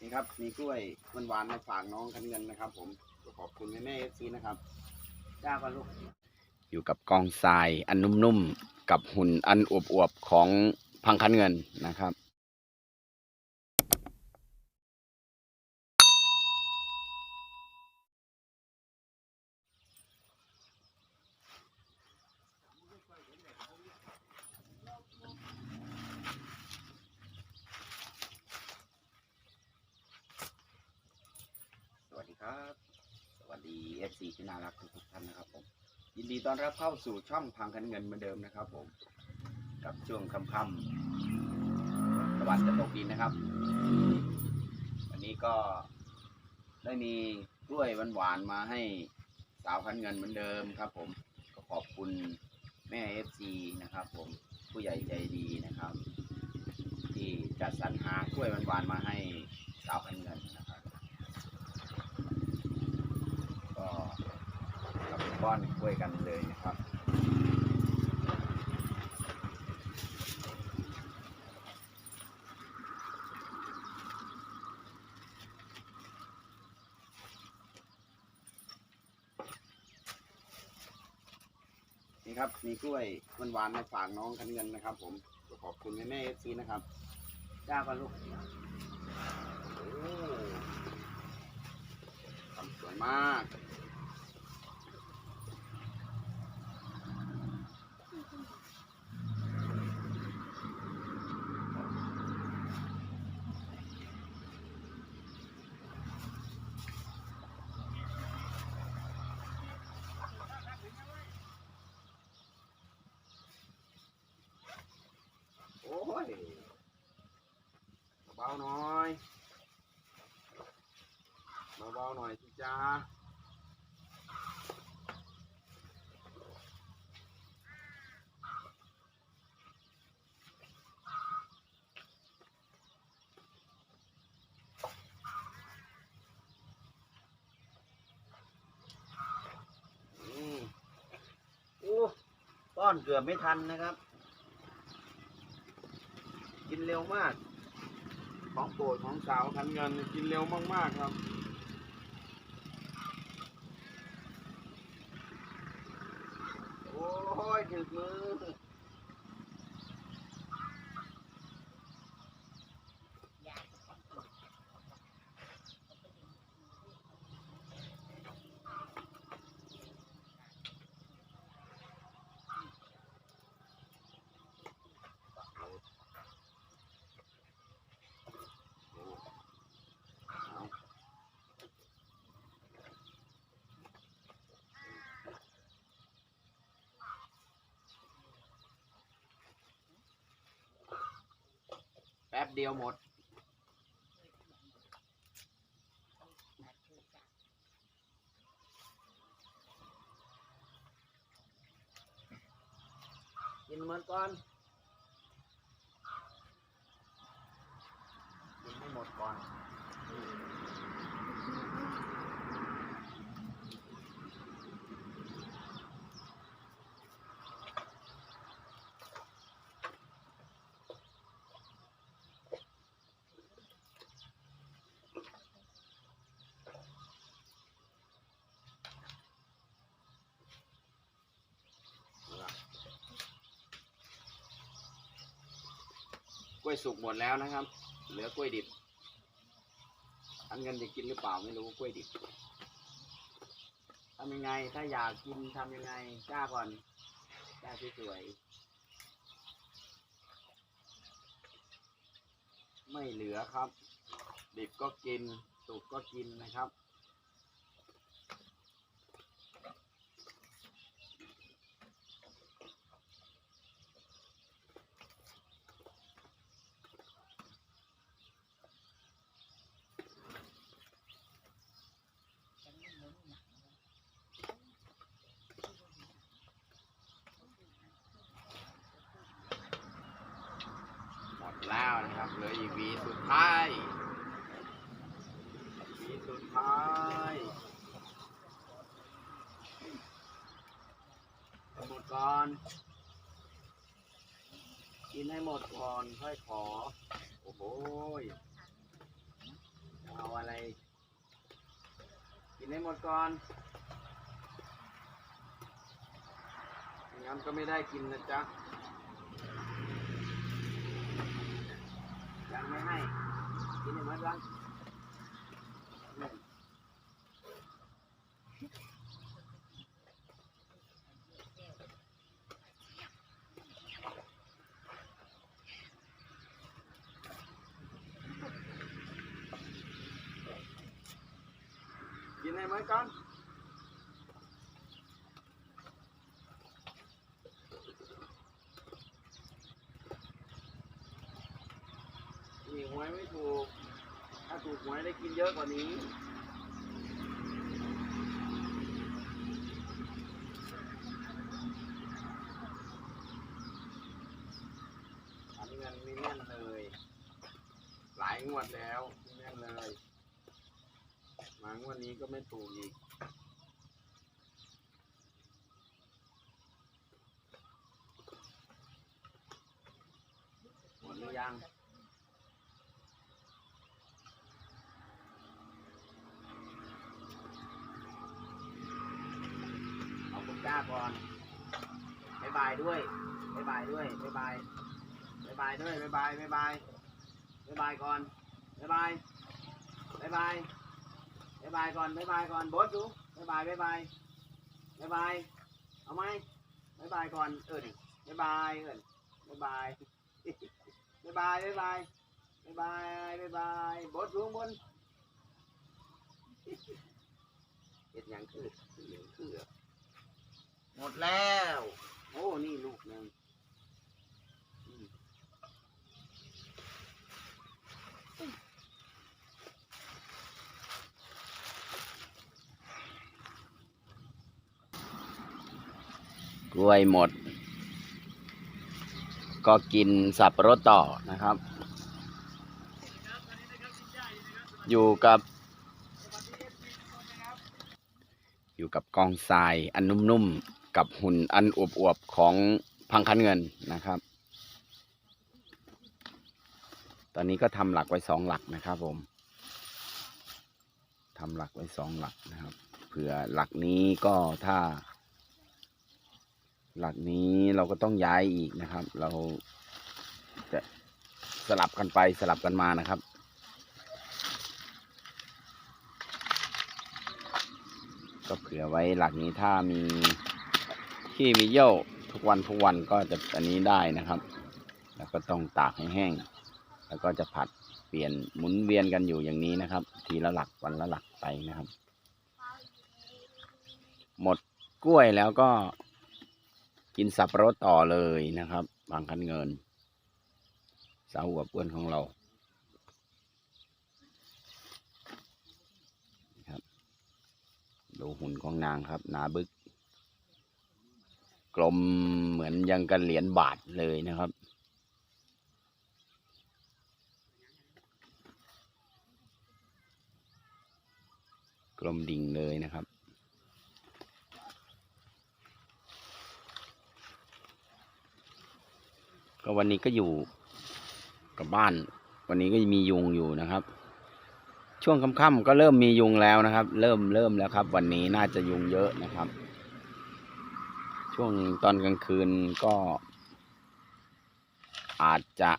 นี่ครับ มีกล้วยหวานๆมาฝากน้องคันเงินนะครับ ผมขอบคุณแม่แม่เอฟซีนะครับจ้ากันลูกอยู่กับกองทรายอันนุ่มๆกับหุ่นอันอวบๆของพังคันเงินนะครับ สวัสดีครับ สวัส ดีที่น่ารักทุกๆท่านนะครับผมยินดีต้อนรับเข้าสู่ช่องพังคันเงินเหมือนเดิมนะครับผม กับช่วงค่ำๆตะวันจะตกดินนะครับ วันนี้ก็ได้มีกล้วยหวานๆมาให้สาวคันเงินเหมือนเดิมครับ ผมก็ขอบคุณแม่ FC นะครับ ผมผู้ใหญ่ใจดีนะครับ ที่จัดสรรหากล้วยหวานๆมาให้สาวคันเงินนะครับ ก็เราไปป้อนกล้วยกันเลยนะครับ นี่ครับมีกล้วยหวานๆมาฝากน้องคันเงินนะครับ ผมก็ขอบคุณแม่แม่เอฟซีนะครับจ้ากันลูกโอ้ทำสวยมาก อ้ยเบาหน่อยเบาๆหน่อยสิจ้าอืมโอ้ป้อนเกือบไม่ทันนะครับ กินเร็วมาก ของโปรดของสาวคันเงินกินเร็วมากๆครับ โอ้ยถึงมือ เดียวหมด กินเหมือนก่อน กินให้หมดก่อน ล้วยสุกหมดแล้วนะครับ เหลือกล้วยดิบ อันเงินจะกินหรือเปล่าไม่รู้กล้วยดิบทำยังไง ถ้าอยากกินทำยังไงจ้าก่อนจ้าสวยๆไม่เหลือครับ ดิบก็กินสุกก็กินนะครับ วีสุดท้ายวีสุดท้ายหมดก่อนกินให้หมดก่อนค่อยขอ โอ้โหเอาอะไร กินให้หมดก่อนงั้นก็ไม่ได้กินนะจ๊ะ ไม่ให้กินให้หมดก่อนอืมกินให้หมดก่อน นี่ห วยไม่ถูก ถ้าถูกหวยได้กินเยอะกว่านี้ อันนี้เงินไม่แน่นเลย หลายงวดแล้วไม่แน่นเลย มางวดนี้ก็ไม่ถูกอีกหมดหรือยัง เอาคุณ ก่อนบายบายด้วยบายบายด้วยบายบายบายบายด้วยบายบายบายบายบายบายก่อนบายบายบายบายบายบายก่อนบายบายก่อนบดดูบายบายบายบายบายบายเอาไหมบายบายก่อนเออดิบายบายเออบายบายบายบายบายบายบายบายบายบดดูข้างบนเห็ดยังคือเห็ดหยังคือ หมดแล้ว โอ้ นี่ลูกหนึ่งกล้วยหมด ก็กินสับปะรดต่อนะครับ อยู่กับ อยู่กับกองทรายอันนุ่มๆ กับหุ่นอันอวบๆของพังคันเงินนะครับ ตอนนี้ก็ทำหลักไว้สองหลักนะครับผมทำหลักไว้สองหลักนะครับ เผื่อหลักนี้ก็ถ้า หลักนี้เราก็ต้องย้ายอีกนะครับ เราจะสลับกันไปสลับกันมานะครับก็เผื่อไว้หลักนี้ถ้ามี ขี้มีเยี่ยวทุกวันทุกวันก็จะอันนี้ได้นะครับ แล้วก็ต้องตากให้แห้ง แล้วก็จะผัดเปลี่ยนหมุนเวียนกันอยู่อย่างนี้นะครับ ทีละหลักวันละหลักไปนะครับ หมดกล้วยแล้วก็กินสับปะรดต่อเลยนะครับบางคันเงินสาวหัวเปื้อนของเราครับ ดูหุ่นของนางครับ นาบึก กลมเหมือนยังกันเหรียญบาทเลยนะครับ กลมดิ่งเลยนะครับก็วันนี้ก็อยู่กับบ้าน วันนี้ก็มียุงอยู่นะครับ ช่วงค่ำๆก็เริ่มมียุงแล้วนะครับ เริ่มเริ่มแล้วครับ วันนี้น่าจะยุงเยอะนะครับ ช่วงตอนกลางคืนก็ อาจจะ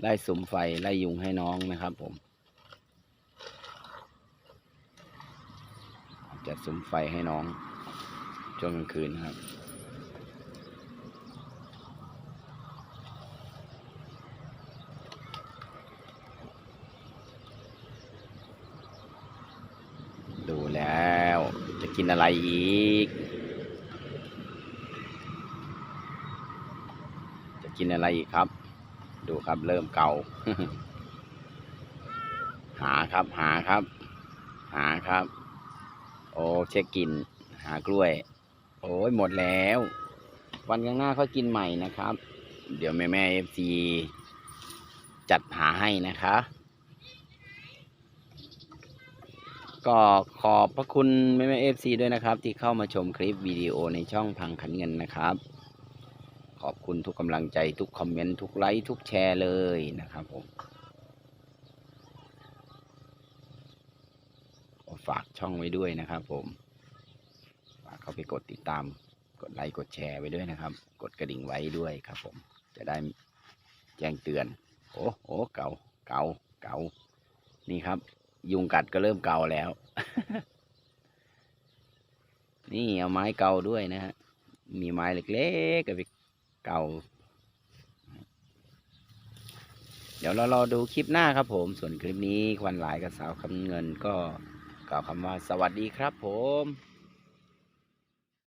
ไล่สุมไฟไล่ยุงให้น้องนะครับผมจะสุมไฟให้น้อง ช่วงกลางคืนครับดูแล้วจะกินอะไรอีก จะ กินอะไรอีกครับ ดูครับเริ่มเกาหาครับหาครับ หาครับ โอ้เช็คกิน หากล้วย โอ้ยหมดแล้ว วันข้างหน้าเขากินใหม่นะครับ เดี๋ยวแม่แม่เอฟซีจัดหาให้นะคะ ก็ขอบพระคุณแม่แม่เอฟซีด้วยนะครับ ที่เข้ามาชมคลิปวิดีโอในช่องพังขันเงินนะครับ อบคุณทุกกำลังใจทุกคอมเมนต์ทุกไลค์ทุกแชร์เลยนะครับผมฝากช่องไว้ด้วยนะครับผมฝากเข้าไปกดติดตาม กดไลค์กดแชร์ไว้ด้วยนะครับ กดกระดิ่งไว้ด้วยครับผม จะได้แจ้งเตือน โอ้โหเก่าเก่าเก่านี่ครับ ยุงกัดก็เริ่มเก่าแล้ว นี่เอาไม้เก่าด้วยนะฮะมีไม้เล็กๆกับ เก่า เดี๋ยวเรารอดูคลิปหน้าครับผม ส่วนคลิปนี้ควันหลายกับสาวคำเงินก็กล่าวคำว่าสวัสดีครับผม